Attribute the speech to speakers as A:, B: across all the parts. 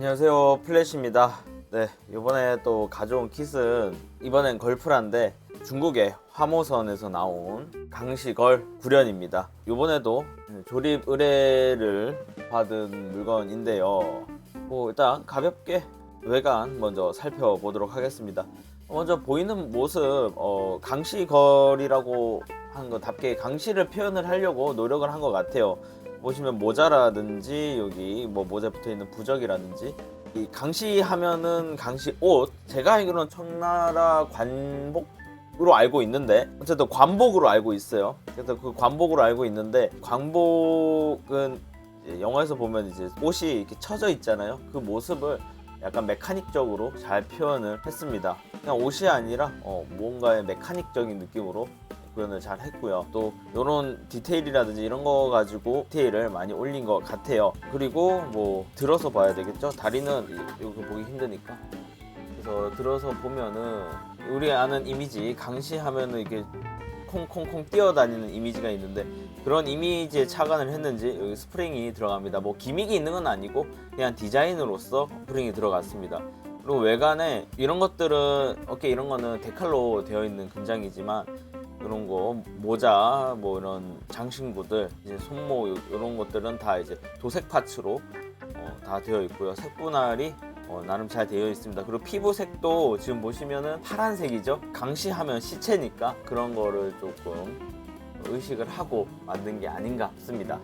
A: 안녕하세요. 플래시입니다. 네 이번에 또 가져온 킷은 이번엔 걸프란데 중국의 화모선에서 나온 강시걸 구련입니다. 이번에도 조립 의뢰를 받은 물건인데요. 뭐 일단 가볍게 외관 먼저 살펴보도록 하겠습니다. 먼저 보이는 모습 어, 강시걸이라고 한 것답게 강시를 표현을 하려고 노력을 한 것 같아요 보시면 모자라든지 여기 뭐 모자 붙어 있는 부적이라든지 이 강시 하면은 강시 옷 제가 알기로는 청나라 관복 으로 알고 있는데 어쨌든 관복으로 알고 있어요. 그래서 그 관복으로 알고 있는데 관복은 영화에서 보면 이제 옷이 이렇게 쳐져 있잖아요. 그 모습을 약간 메카닉적으로 잘 표현을 했습니다. 그냥 옷이 아니라 어, 뭔가의 메카닉적인 느낌으로 표현을 잘 했고요. 또 이런 디테일이라든지 이런 거 가지고 디테일을 많이 올린 것 같아요. 그리고 뭐 들어서 봐야 되겠죠. 다리는 이거 보기 힘드니까. 그래서 들어서 보면은 우리 아는 이미지 강시하면은 이게 콩콩콩 뛰어다니는 이미지가 있는데 그런 이미지에 착안을 했는지 여기 스프링이 들어갑니다. 뭐 기믹이 있는 건 아니고 그냥 디자인으로서 스프링이 들어갔습니다. 그리고 외관에 이런 것들은 어깨 이런 거는 데칼로 되어 있는 금장이지만 이런 거 모자 뭐 이런 장신구들 이제 손모 이런 것들은 다 이제 도색 파츠로 어, 다 되어 있고요. 색분할이 어, 나름 잘 되어 있습니다. 그리고 피부색도 지금 보시면은 파란색이죠? 강시하면 시체니까 그런 거를 조금 의식을 하고 만든 게 아닌가 싶습니다.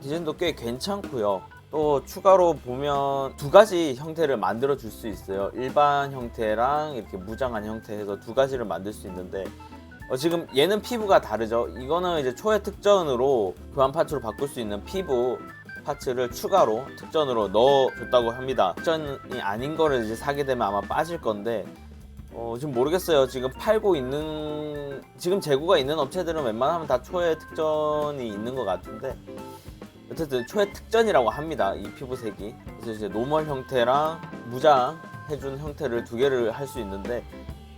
A: 디자인도 꽤 괜찮고요. 또 추가로 보면 두 가지 형태를 만들어 줄 수 있어요. 일반 형태랑 이렇게 무장한 형태 해서 두 가지를 만들 수 있는데 어, 지금 얘는 피부가 다르죠. 이거는 이제 초회 특전으로 교환 파츠로 바꿀 수 있는 피부 파츠를 추가로 특전으로 넣어줬다고 합니다. 특전이 아닌 거를 이제 사게 되면 아마 빠질 건데 어, 지금 모르겠어요. 지금 팔고 있는 지금 재고가 있는 업체들은 웬만하면 다 초회 특전이 있는 것 같은데 어쨌든 초회 특전이라고 합니다. 이 피부색이 그래서 이제 노멀 형태랑 무장 해준 형태를 두 개를 할 수 있는데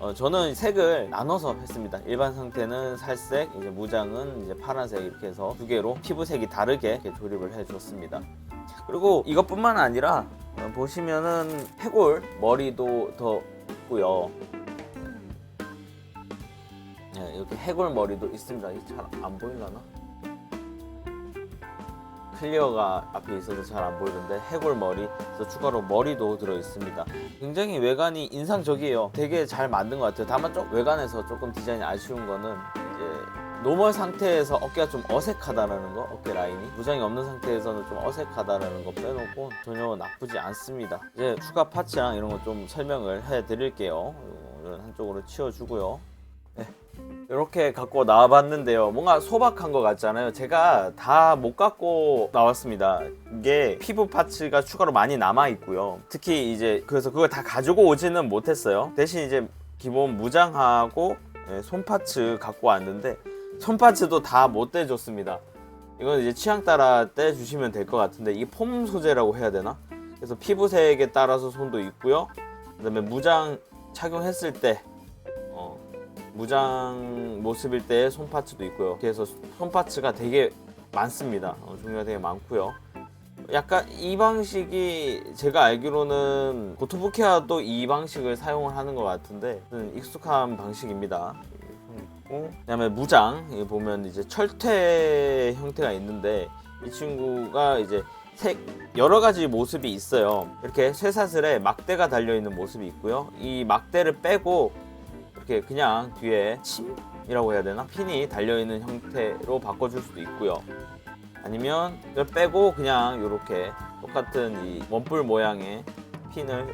A: 어, 저는 색을 나눠서 했습니다. 일반 상태는 살색, 이제 무장은 이제 파란색 이렇게 해서 두 개로 피부색이 다르게 조립을 해줬습니다. 그리고 이것뿐만 아니라 어, 보시면은 해골 머리도 더 있고요. 네, 이렇게 해골 머리도 있습니다. 잘 안 보이려나? 클리어가 앞에 있어서 잘 안 보이는데 해골 머리 그래서 추가로 머리도 들어 있습니다. 굉장히 외관이 인상적이에요. 되게 잘 만든 것 같아요. 다만 좀 외관에서 조금 디자인이 아쉬운 거는 이제 노멀 상태에서 어깨가 좀 어색하다라는 거, 어깨 라인이 무장이 없는 상태에서는 좀 어색하다라는 거 빼놓고 전혀 나쁘지 않습니다. 이제 추가 파츠랑 이런 거 좀 설명을 해 드릴게요. 이런 한쪽으로 치워주고요. 이렇게 갖고 나와봤는데요. 뭔가 소박한 것 같잖아요. 제가 다 못 갖고 나왔습니다. 이게 피부 파츠가 추가로 많이 남아 있고요. 특히 이제 그래서 그걸 다 가지고 오지는 못했어요. 대신 이제 기본 무장하고 예, 손 파츠 갖고 왔는데 손 파츠도 다 못 떼줬습니다. 이건 이제 취향 따라 떼주시면 될 것 같은데 이게 폼 소재라고 해야 되나? 그래서 피부색에 따라서 손도 있고요. 그다음에 무장 착용했을 때 어, 무장 모습일 때 손파츠도 있고요. 그래서 손파츠가 되게 많습니다. 어, 종류가 되게 많고요. 약간 이 방식이 제가 알기로는 고토부키아도 이 방식을 사용을 하는 것 같은데 좀 익숙한 방식입니다. 그다음에 무장 보면 이제 철퇴 형태가 있는데 이 친구가 이제 색 여러 가지 모습이 있어요. 이렇게 쇠사슬에 막대가 달려 있는 모습이 있고요. 이 막대를 빼고 이렇게 그냥 뒤에 침이라고 해야 되나 핀이 달려 있는 형태로 바꿔줄 수도 있고요. 아니면 이걸 빼고 그냥 이렇게 똑같은 이 원뿔 모양의 핀을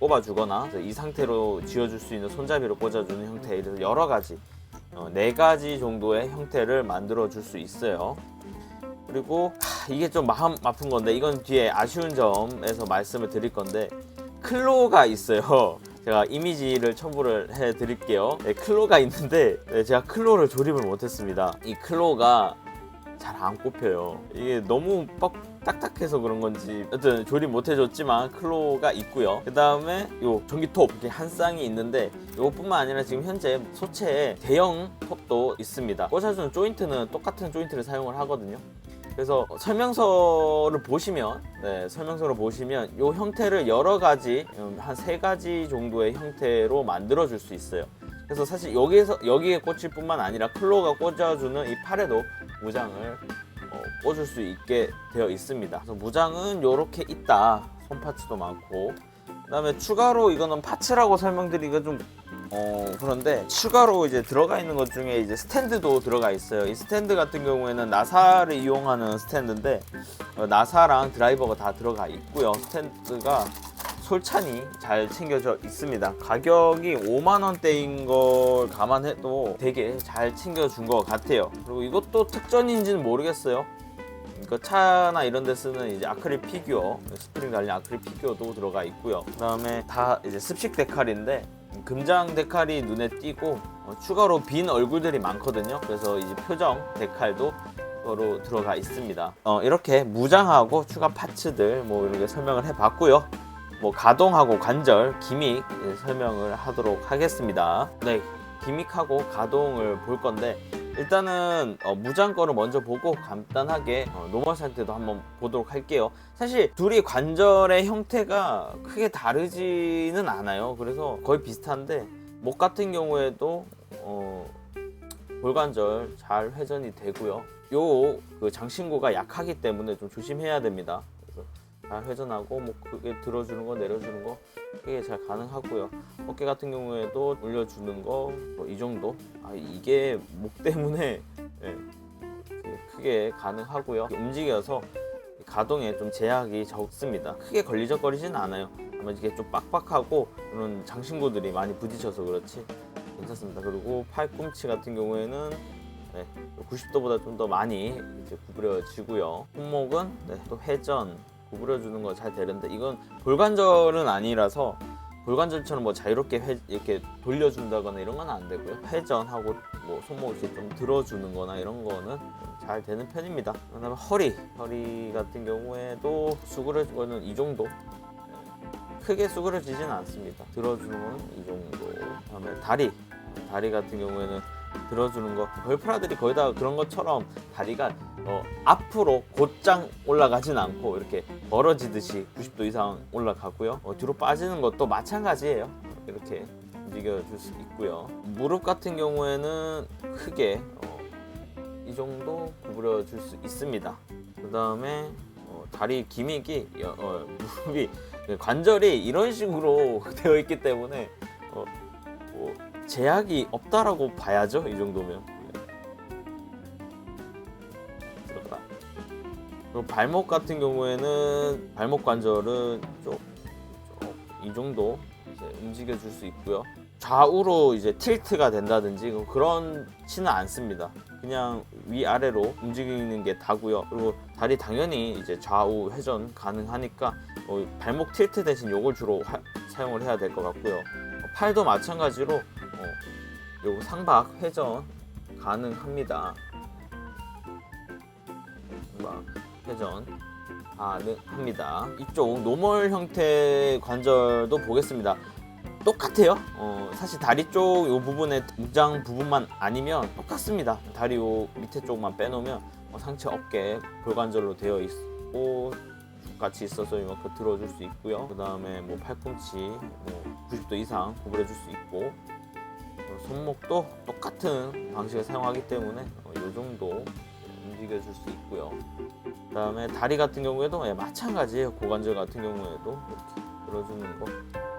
A: 꼽아주거나 이 상태로 쥐어줄 수 있는 손잡이로 꽂아주는 형태 이래서 여러 가지 어, 네 가지 정도의 형태를 만들어 줄 수 있어요. 그리고 하, 이게 좀 마음 아픈 건데 이건 뒤에 아쉬운 점에서 말씀을 드릴 건데 클로가 있어요. 제가 이미지를 첨부를 해 드릴게요. 네, 클로가 있는데 네, 제가 클로를 조립을 못했습니다. 이 클로가 잘 안 꼽혀요. 이게 너무 뻑 딱딱해서 그런 건지 하여튼 조립 못 해줬지만 클로가 있고요. 그 다음에 요 전기 톱 이렇게 한 쌍이 있는데 이것뿐만 아니라 지금 현재 소체에 대형 톱도 있습니다. 꽂아주는 조인트는 똑같은 조인트를 사용을 하거든요. 그래서 설명서를 보시면 네, 설명서를 보시면 이 형태를 여러 가지 음, 한세 가지 정도의 형태로 만들어 줄 수 있어요. 그래서 사실 여기에서 여기에 꽂힐 뿐만 아니라 클로가 꽂아주는 이 팔에도 무장을 어, 꽂을 수 있게 되어 있습니다. 그래서 무장은 이렇게 있다. 손 파츠도 많고 그다음에 추가로 이거는 파츠라고 설명드리기가 좀 어, 그런데 추가로 이제 들어가 있는 것 중에 이제 스탠드도 들어가 있어요. 이 스탠드 같은 경우에는 나사를 이용하는 스탠드인데 어, 나사랑 드라이버가 다 들어가 있고요. 스탠드가 솔찬이 잘 챙겨져 있습니다. 가격이 5만 원대인 걸 감안해도 되게 잘 챙겨준 것 같아요. 그리고 이것도 특전인지는 모르겠어요. 그 차나 이런 데 쓰는 이제 아크릴 피규어, 스프링 달린 아크릴 피규어도 들어가 있고요. 그 다음에 다 이제 습식 데칼인데 금장 데칼이 눈에 띄고 어, 추가로 빈 얼굴들이 많거든요. 그래서 이제 표정 데칼도 로 들어가 있습니다. 어, 이렇게 무장하고 추가 파츠들 뭐 이렇게 설명을 해봤고요. 뭐 가동하고 관절, 기믹 예, 설명을 하도록 하겠습니다. 네, 기믹하고 가동을 볼 건데 일단은 어, 무장 거를 먼저 보고 간단하게 어, 노멀 상태도 한번 보도록 할게요. 사실 둘이 관절의 형태가 크게 다르지는 않아요. 그래서 거의 비슷한데 목 같은 경우에도 어, 골관절 잘 회전이 되고요. 요 그 장신구가 약하기 때문에 좀 조심해야 됩니다. 잘 회전하고 뭐 크게 들어주는 거 내려주는 거 크게 잘 가능하고요. 어깨 같은 경우에도 올려주는 거 이 정도. 아 이게 목 때문에 예, 이렇게 크게 가능하고요. 움직여서 가동에 좀 제약이 적습니다. 크게 걸리적거리진 않아요. 아마 이게 좀 빡빡하고 그런 장신구들이 많이 부딪혀서 그렇지 괜찮습니다. 그리고 팔꿈치 같은 경우에는 네, 90도보다 좀 더 많이 구부려지고요. 손목은 네, 또 회전 구부려주는 거 잘 되는데 이건 골관절은 아니라서 골관절처럼 뭐 자유롭게 회, 이렇게 돌려준다거나 이런 건 안 되고요. 회전하고 뭐 손목 이렇게 좀 들어주는-거나 이런 거는 좀잘 되는 편입니다. 그 다음에 허리, 허리 같은 경우에도 수그러지고는 이 정도. 크게 수그러지진 않습니다. 들어주는 거는 이 정도. 그 다음에 다리, 다리 같은 경우에는 들어주는 거. 걸프라들이 거의 다 그런 것처럼 다리가 어, 앞으로 곧장 올라가진 않고 이렇게 벌어지듯이 90도 이상 올라가고요. 어, 뒤로 빠지는 것도 마찬가지예요. 이렇게 움직여줄 수 있고요. 무릎 같은 경우에는 크게 어, 이 정도 구부려 줄 수 있습니다. 그 다음에 어, 다리 기믹이 여- 어, 무릎이 관절이 이런 식으로 되어 있기 때문에 어, 뭐 제약이 없다라고 봐야죠. 이 정도면. 네. 들어가. 그리고 발목 같은 경우에는 발목 관절은 좀이 정도 움직여 줄 수 있고요. 좌우로 이제 틸트가 된다든지 뭐 그런지는 않습니다. 그냥 위 아래로 움직이는 게 다고요. 그리고 다리 당연히 이제 좌우 회전 가능하니까 어, 발목 틸트 대신 요걸 주로 화- 사용을 해야 될 것 같고요. 어, 팔도 마찬가지로 어, 요 상박 회전 가능합니다. 상박 회전 가능합니다. 이쪽 노멀 형태 관절도 보겠습니다. 똑같아요. 어, 사실 다리 쪽 요 부분에 무장 부분만 아니면 똑같습니다. 다리 요 밑에 쪽만 빼놓으면 어, 상체 어깨 골관절로 되어 있고 같이 있어서 이만큼 들어줄 수 있고요. 그 다음에 뭐 팔꿈치 뭐 90도 이상 구부려줄 수 있고 어, 손목도 똑같은 방식을 사용하기 때문에 어, 이 정도 움직여 줄 수 있고요. 그 다음에 다리 같은 경우에도 예, 마찬가지예요. 고관절 같은 경우에도 이렇게 들어주는 거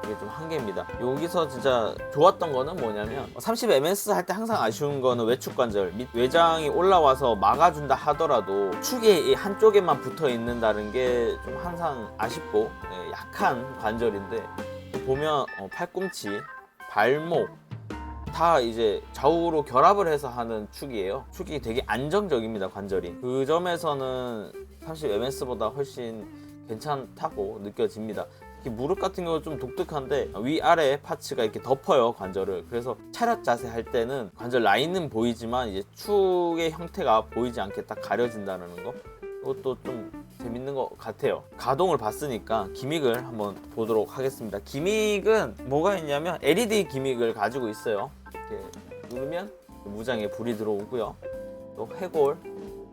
A: 이게 좀 한계입니다. 여기서 진짜 좋았던 거는 뭐냐면 30ms 할 때 항상 아쉬운 거는 외축 관절 밑 외장이 올라와서 막아준다 하더라도 축이 이 한쪽에만 붙어 있는다는 게 좀 항상 아쉽고 예, 약한 관절인데 보면 어, 팔꿈치, 발목 다 이제 좌우로 결합을 해서 하는 축이에요. 축이 되게 안정적입니다, 관절이. 그 점에서는 30ms보다 훨씬 괜찮다고 느껴집니다. 무릎 같은 경우 좀 독특한데 위아래 파츠가 이렇게 덮어요 관절을 그래서 차렷 자세 할 때는 관절 라인은 보이지만 이제 축의 형태가 보이지 않게 딱 가려진다는 거 이것도 좀 재밌는 것 같아요 가동을 봤으니까 기믹을 한번 보도록 하겠습니다 기믹은 뭐가 있냐면 LED 기믹을 가지고 있어요 이렇게 누르면 무장에 불이 들어오고요 또 해골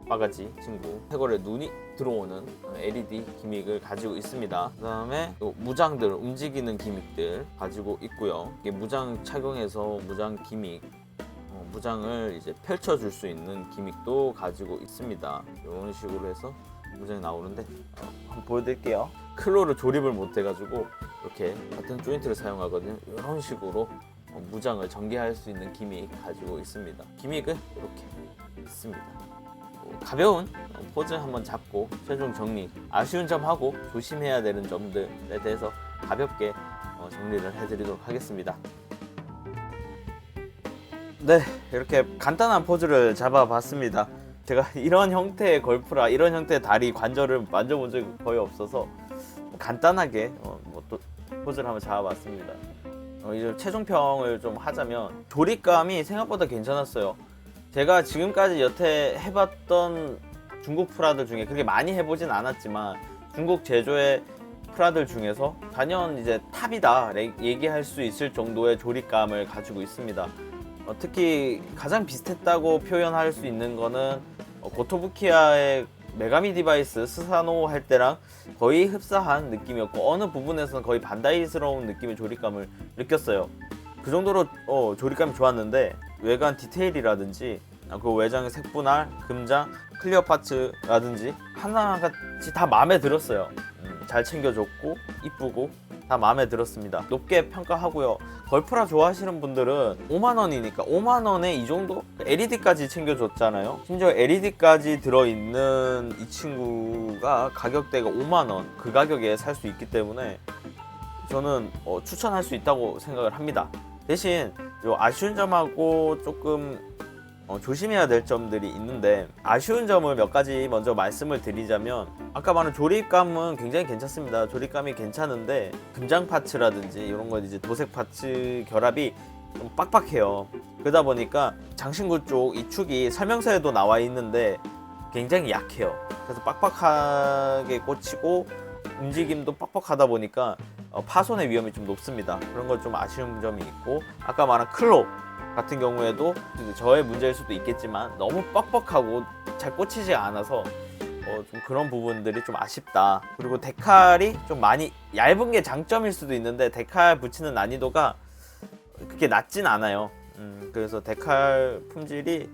A: 바가지 친구 해골에 눈이 들어오는 LED 기믹을 가지고 있습니다. 그 다음에 또 무장들 움직이는 기믹들 가지고 있고요. 이게 무장 착용해서 무장 기믹 어, 무장을 이제 펼쳐줄 수 있는 기믹도 가지고 있습니다. 이런 식으로 해서 무장이 나오는데 어, 한번 보여드릴게요. 클로를 조립을 못 해가지고 이렇게 같은 조인트를 사용하거든요. 이런 식으로 어, 무장을 전개할 수 있는 기믹 가지고 있습니다. 기믹은 이렇게 있습니다. 어, 가벼운 어, 포즈 한번 잡고 최종 정리 아쉬운 점하고 조심해야 되는 점들에 대해서 가볍게 어, 정리를 해드리도록 하겠습니다. 네, 이렇게 간단한 포즈를 잡아봤습니다. 제가 이런 형태의 걸프라 이런 형태의 다리 관절을 만져본 적이 거의 없어서 간단하게 어, 뭐또 포즈를 한번 잡아봤습니다. 어, 이제 최종평을 좀 하자면 조립감이 생각보다 괜찮았어요. 제가 지금까지 여태 해봤던 중국 프라들 중에 그렇게 많이 해보진 않았지만 중국 제조의 프라들 중에서 단연 이제 탑이다 레- 얘기할 수 있을 정도의 조립감을 가지고 있습니다. 어, 특히 가장 비슷했다고 표현할 수 있는 거는 어, 고토부키아의 메가미 디바이스 스사노 할 때랑 거의 흡사한 느낌이었고 어느 부분에서는 거의 반다이스러운 느낌의 조립감을 느꼈어요. 그 정도로 어, 조립감이 좋았는데 외관 디테일이라든지 아, 그 외장의 색분할, 금장, 클리어 파츠라든지 하나같이 다 마음에 들었어요. 음, 잘 챙겨줬고 이쁘고 다 마음에 들었습니다. 높게 평가하고요. 걸프라 좋아하시는 분들은 5만 원이니까 5만 원에 이 정도 LED까지 챙겨줬잖아요. 심지어 LED까지 들어있는 이 친구가 가격대가 5만 원 그 가격에 살 수 있기 때문에 저는 어, 추천할 수 있다고 생각을 합니다. 대신 요 아쉬운 점하고 조금 어, 조심해야 될 점들이 있는데 아쉬운 점을 몇 가지 먼저 말씀을 드리자면 아까 말한 조립감은 굉장히 괜찮습니다. 조립감이 괜찮은데 금장 파츠라든지 이런 거 이제 도색 파츠 결합이 좀 빡빡해요. 그러다 보니까 장신구 쪽 이 축이 설명서에도 나와 있는데 굉장히 약해요. 그래서 빡빡하게 꽂히고 움직임도 빡빡하다 보니까 어, 파손의 위험이 좀 높습니다. 그런 건 좀 아쉬운 점이 있고 아까 말한 클로 같은 경우에도 저의 문제일 수도 있겠지만 너무 뻑뻑하고 잘 꽂히지 않아서 어, 좀 그런 부분들이 좀 아쉽다. 그리고 데칼이 좀 많이 얇은 게 장점일 수도 있는데 데칼 붙이는 난이도가 그렇게 낮진 않아요. 음, 그래서 데칼 품질이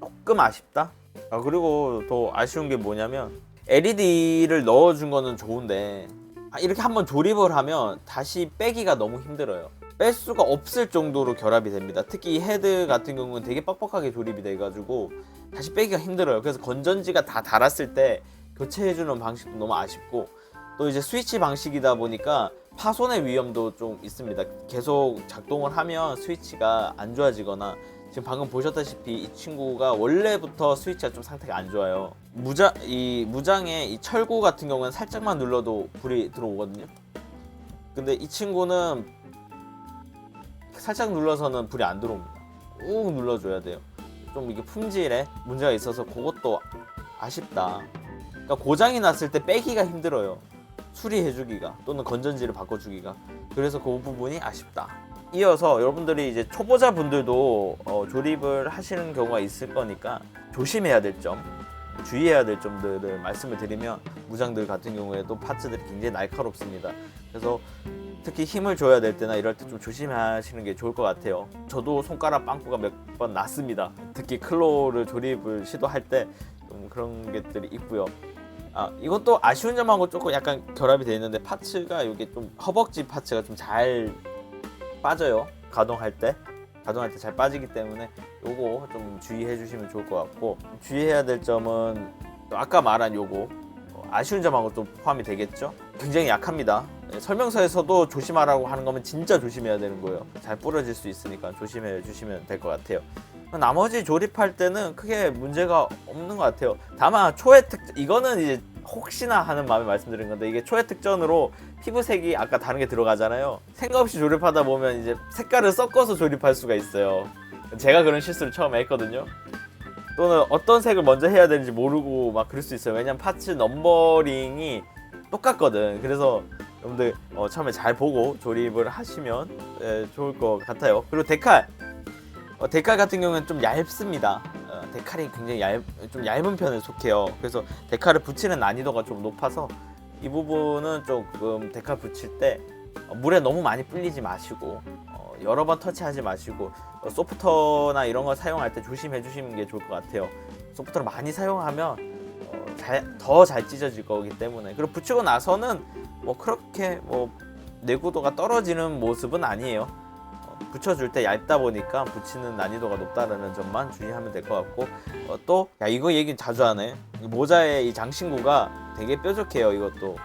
A: 조금 아쉽다. 아, 그리고 더 아쉬운 게 뭐냐면 LED를 넣어준 거는 좋은데 아, 이렇게 한번 조립을 하면 다시 빼기가 너무 힘들어요. 뺄 수가 없을 정도로 결합이 됩니다. 특히 이 헤드 같은 경우는 되게 빡빡하게 조립이 돼가지고 다시 빼기가 힘들어요. 그래서 건전지가 다 닳았을 때 교체해주는 방식도 너무 아쉽고 또 이제 스위치 방식이다 보니까 파손의 위험도 좀 있습니다. 계속 작동을 하면 스위치가 안 좋아지거나 지금 방금 보셨다시피 이 친구가 원래부터 스위치가 좀 상태가 안 좋아요. 무장 이 무장의 이 철구 같은 경우는 살짝만 눌러도 불이 들어오거든요. 근데 이 친구는 살짝 눌러서는 불이 안 들어옵니다. 꾹 눌러줘야 돼요. 좀 이게 품질에 문제가 있어서 그것도 아쉽다. 그러니까 고장이 났을 때 빼기가 힘들어요. 수리해주기가 또는 건전지를 바꿔주기가. 그래서 그 부분이 아쉽다. 이어서 여러분들이 이제 초보자 분들도 어, 조립을 하시는 경우가 있을 거니까 조심해야 될 점, 주의해야 될 점들을 말씀을 드리면 무장들 같은 경우에도 파츠들이 굉장히 날카롭습니다. 그래서 특히 힘을 줘야 될 때나 이럴 때 좀 조심하시는 게 좋을 것 같아요. 저도 손가락 빵꾸가 몇 번 났습니다. 특히 클로를 조립을 시도할 때 좀 그런 것들이 있고요. 아 이것도 아쉬운 점하고 조금 약간 결합이 되어 있는데 파츠가 이게 좀 허벅지 파츠가 좀 잘 빠져요. 가동할 때 가동할 때 잘 빠지기 때문에 요거 좀 주의해 주시면 좋을 것 같고 주의해야 될 점은 또 아까 말한 요거 어, 아쉬운 점하고 또 포함이 되겠죠. 굉장히 약합니다. 예, 설명서에서도 조심하라고 하는 거면 진짜 조심해야 되는 거예요. 잘 부러질 수 있으니까 조심해 주시면 될 것 같아요. 나머지 조립할 때는 크게 문제가 없는 것 같아요. 다만 초회 특 이거는 이제 혹시나 하는 마음에 말씀드린 건데 이게 초회 특전으로 피부색이 아까 다른 게 들어가잖아요. 생각 없이 조립하다 보면 이제 색깔을 섞어서 조립할 수가 있어요. 제가 그런 실수를 처음에 했거든요. 또는 어떤 색을 먼저 해야 되는지 모르고 막 그럴 수 있어요. 왜냐면 파츠 넘버링이 똑같거든. 그래서 여러분들 어, 처음에 잘 보고 조립을 하시면 예, 좋을 것 같아요. 그리고 데칼 어, 데칼 같은 경우는 좀 얇습니다. 어, 데칼이 굉장히 얇, 좀 얇은 편에 속해요. 그래서 데칼을 붙이는 난이도가 좀 높아서 이 부분은 조금 데칼 붙일 때 어, 물에 너무 많이 불리지 마시고 어, 여러 번 터치하지 마시고 어, 소프터나 이런 거 사용할 때 조심해 주시는 게 좋을 것 같아요. 소프터를 많이 사용하면 어, 더 잘 찢어질 거기 때문에. 그리고 붙이고 나서는 뭐 그렇게 뭐 내구도가 떨어지는 모습은 아니에요. 어, 붙여줄 때 얇다 보니까 붙이는 난이도가 높다는 점만 주의하면 될 것 같고 어, 또야 이거 얘기 자주 하네. 이 모자의 이 장신구가 되게 뾰족해요 이것도.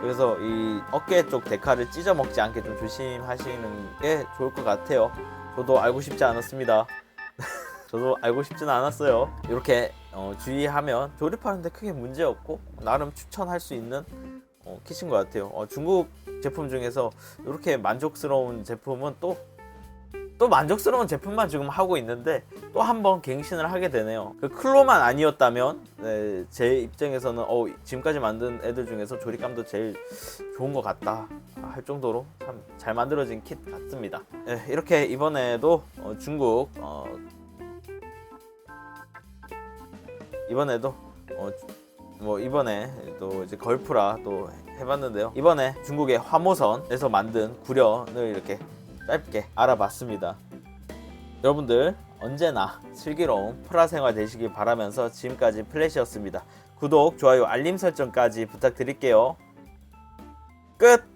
A: 그래서 이 어깨 쪽 데칼을 찢어 먹지 않게 좀 조심하시는 게 좋을 것 같아요. 저도 알고 싶지 않았습니다. 저도 알고 싶지는 않았어요. 이렇게 어, 주의하면 조립하는데 크게 문제 없고 나름 추천할 수 있는 어, 킷인 것 같아요 어, 중국 제품 중에서 이렇게 만족스러운 제품은 또 또 만족스러운 제품만 지금 하고 있는데 또 한 번 갱신을 하게 되네요. 그 클로만 아니었다면 네, 제 입장에서는 어, 지금까지 만든 애들 중에서 조립감도 제일 좋은 것 같다 할 정도로 참 잘 만들어진 킷 같습니다. 네, 이렇게 이번에도 어, 중국 어, 이번에도 어, 뭐 이번에 또 이제 걸프라 또 해봤는데요. 이번에 중국의 화모선에서 만든 구련을 이렇게 짧게 알아봤습니다. 여러분들 언제나 슬기로운 프라 생활 되시길 바라면서 지금까지 플래시였습니다. 구독, 좋아요, 알림 설정까지 부탁드릴게요. 끝!